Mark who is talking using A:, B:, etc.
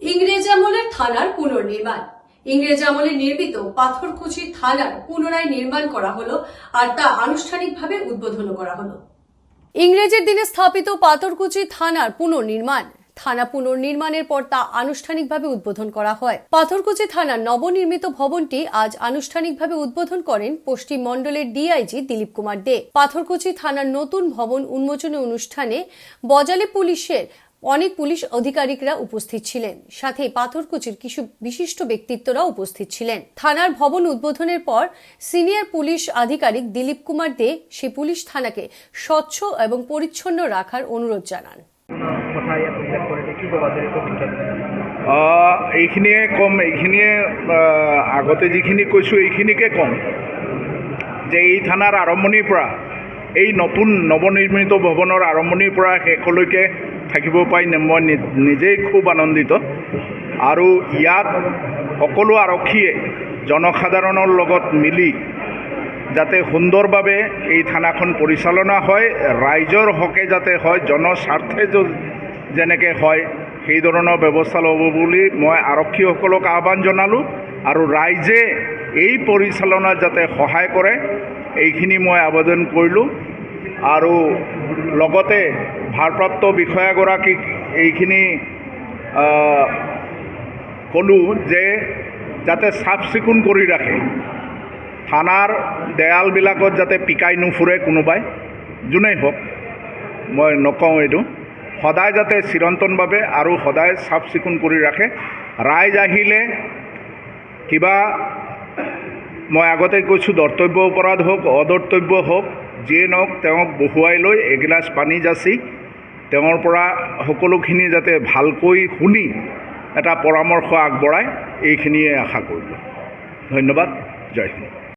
A: ইংরেজ আমলের থানার পুনর্নির্মাণ। ইংরেজ আমলে নির্মিত পাথরকুচি থানার পুনরায় নির্মাণ করা হলো আর তা আনুষ্ঠানিকভাবে উদ্বোধন করা হলো। ইংরেজের দিনে স্থাপিত পাথরকুচি থানার পুনর্নির্মাণ। থানা পুনর্নির্মাণের পর তা আনুষ্ঠানিকভাবে উদ্বোধন করা হয়। পাথরকুচি থানার নবনির্মিত ভবনটি আজ আনুষ্ঠানিকভাবে উদ্বোধন করেন পশ্চিম মণ্ডলের ডিআইজি দিলীপ কুমার দে। পাথরকুচি থানার নতুন ভবন উন্মোচনী অনুষ্ঠানে বজালে পুলিশের অনেক পুলিশ আধিকারিকরা উপস্থিত ছিলেন। সাথে পাথরকুচির কিছু বিশিষ্ট ব্যক্তিত্বরা উপস্থিত ছিলেন। থানার ভবন উদ্বোধনের পর সিনিয়র পুলিশ আধিকারিক দিলীপ কুমার দে সে পুলিশ থানাকে স্বচ্ছ এবং পরিচ্ছন্ন রাখার অনুরোধ জানান।
B: এইখিনিয়ে ক'ম এইখিনিয়ে আগতে যিখিনি কৈছোঁ এইখিনিকে ক'ম। যে এই থানাৰ আৰম্ভণিৰ পৰা এই নতুন নৱনিৰ্মিত ভৱনৰ আৰম্ভণিৰ পৰা শেষলৈকে থাকিব পাই মই নিজেই খুব আনন্দিত। আৰু ইয়াত সকলো আৰক্ষীয়ে জনসাধাৰণৰ লগত মিলি যাতে সুন্দৰভাৱে এই থানাখন পৰিচালনা হয়, ৰাইজৰ হকে যাতে হয়, জনস্বাৰ্থে যেনেকৈ হয়, সেই ধৰণৰ ব্যৱস্থা ল'ব বুলি মই আৰক্ষীসকলক আহ্বান জনালোঁ আৰু ৰাইজে এই পৰিচালনাত যাতে সহায় কৰে, এইখিনি মই আবেদন কৰিলোঁ। আৰু লগতে ভাৰপ্ৰাপ্ত বিষয়াগৰাকীক এইখিনি ক'লোঁ যে যাতে চাফ চিকুণ কৰি ৰাখে। থানাৰ দেৱালবিলাকত যাতে পিকাই নুফুৰে কোনোবাই, যোনেই হওক, মই নকওঁ এইটো। সদায় যাতে চিৰন্তনভাৱে আৰু সদায় চাফ চিকুণ কৰি ৰাখে। ৰাইজ আহিলে কিবা, মই আগতে কৈছোঁ দৰ্তব্য অপৰাধ হওক অদৰ্তব্য হওক যিয়ে নহওক তেওঁক বহুৱাই লৈ এগিলাচ পানী যাচি তেওঁৰ পৰা সকলোখিনি যাতে ভালকৈ শুনি এটা পৰামৰ্শ আগবঢ়ায় এইখিনিয়ে আশা কৰিলোঁ। ধন্যবাদ, জয় হিন্দ।